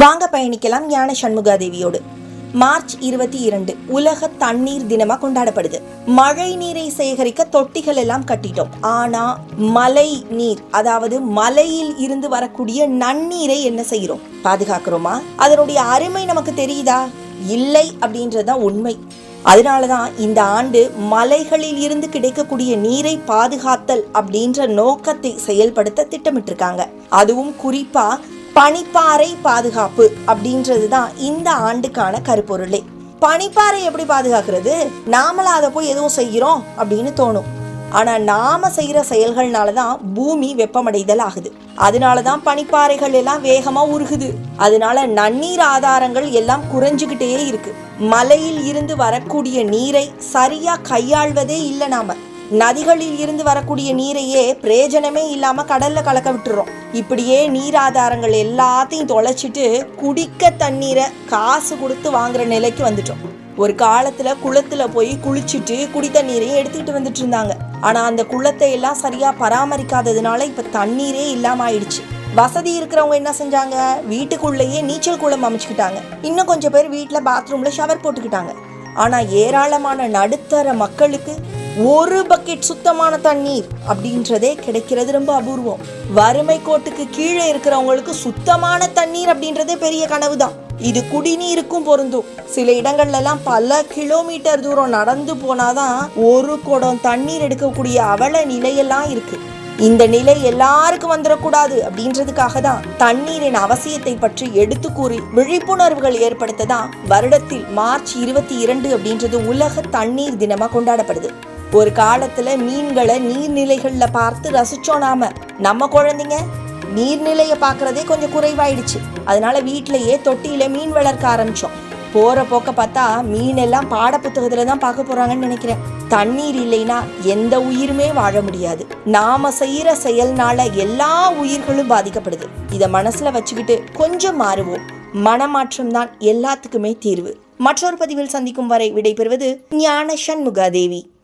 வாங்க பயணிக்கலாம் ஞான சண்முகாதேவியோடு. மார்ச் இருபத்தி இரண்டு உலக தண்ணீர் தினமா கொண்டாடப்படுது. மழை நீரை சேகரிக்க தொட்டிகள் எல்லாம் கட்டிட்டோம். ஆனா மலை நீர் அதாவது மலையில் இருந்து வரக்கூடிய நன்னீரை என்ன செய்கிறோம்? பாதுகாக்கிறோமா? அதனுடைய அருமை நமக்கு தெரியுதா? இல்லை அப்படின்றதுதான் உண்மை. அதனாலதான் இந்த ஆண்டு மலைகளில் இருந்து கிடைக்கக்கூடிய நீரை பாதுகாத்தல் அப்படின்ற நோக்கத்தை செயல்படுத்த திட்டமிட்டிருக்காங்க. அதுவும் குறிப்பா பனிப்பாறை பாதுகாப்பு அப்படின்றது தான் இந்த ஆண்டுக்கான கருப்பொருளே. பனிப்பாறை எப்படி பாதுகாக்கிறது? நாமளா அதை போய் எதுவும் செய்கிறோம் அப்படின்னு தோணும். ஆனால் நாம செய்கிற செயல்கள்னால தான் பூமி வெப்பமடைதல் ஆகுது. அதனால தான் பனிப்பாறைகள் எல்லாம் வேகமாக உருகுது. அதனால நன்னீர் ஆதாரங்கள் எல்லாம் குறைஞ்சுக்கிட்டே இருக்கு. மலையில் இருந்து வரக்கூடிய நீரை சரியாக கையாள்வதே இல்லை நாம. நதிகளில் இருந்து வரக்கூடிய நீரையே பிரயோஜனமே இல்லாமல் கடலில் கலக்க விட்டுறோம். இப்படியே நீராதாரங்கள் எல்லாத்தையும் தொலைச்சிட்டு குடிக்க தண்ணீரை காசு கொடுத்து வாங்குற நிலைக்கு வந்துட்டோம். ஒரு காலத்துல குளத்துல போய் குளிச்சுட்டு குடி தண்ணீரையும் எடுத்துக்கிட்டு வந்துட்டு இருந்தாங்க. ஆனா அந்த குளத்தை எல்லாம் சரியா பராமரிக்காததுனால இப்ப தண்ணீரே இல்லாம ஆயிடுச்சு. வசதி இருக்கிறவங்க என்ன செஞ்சாங்க? வீட்டுக்குள்ளேயே நீச்சல் குளம் அமைச்சுக்கிட்டாங்க. இன்னும் கொஞ்சம் பேர் வீட்டுல பாத்ரூம்ல ஷவர் போட்டுக்கிட்டாங்க. ஆனா ஏராளமான நடுத்தர மக்களுக்கு ஒரு பக்கெட் சுத்தமான தண்ணீர் அப்படின்றதே கிடைக்கிறது ரொம்ப அபூர்வம். வறுமை கோட்டுக்கு கீழே இருக்கிறவங்களுக்கு சுத்தமான தண்ணீர் அப்படின்றதே பெரிய கனவு தான் இது குடிநீருக்கும் பொருந்தும். சில இடங்கள்லாம் பல கிலோமீட்டர் தூரம் நடந்து போனாதான் ஒரு குடம் தண்ணீர் எடுக்கக்கூடிய அவல நிலையெல்லாம் இருக்கு. இந்த நிலை எல்லாருக்கும் வந்துடக்கூடாது அப்படின்றதுக்காக தான் தண்ணீரின் அவசியத்தை பற்றி எடுத்து கூறி விழிப்புணர்வுகள் ஏற்படுத்த தான் வருடத்தில் மார்ச் இருபத்தி இரண்டு அப்படின்றது உலக தண்ணீர் தினமாக கொண்டாடப்படுது. ஒரு காலத்துல மீன்களை நீர்நிலைகளில் பார்த்து ரசிச்சோம் நாம. நம்ம குழந்தைங்க நீர்நிலையை பார்க்கறதே கொஞ்சம் குறைவாயிடுச்சு. அதனால வீட்டிலேயே தொட்டியில் மீன் வளர்க்க ஆரம்பிச்சோம். போகிற போக்க பார்த்தா மீன் எல்லாம் பாடப்புத்தகத்தில் தான் பார்க்க போறாங்கன்னு நினைக்கிறேன். தண்ணீர் இல்லைன்னா எந்த உயிருமே வாழ முடியாது. நாம செய்கிற செயல்னால எல்லா உயிர்களும் பாதிக்கப்படுது. இதை மனசுல வச்சுக்கிட்டு கொஞ்சம் மாறுவோம். மனமாற்றம் தான் எல்லாத்துக்குமே தீர்வு. மற்றொரு பதிவில் சந்திக்கும் வரை விடைபெறுவது ஞான சண்முகாதேவி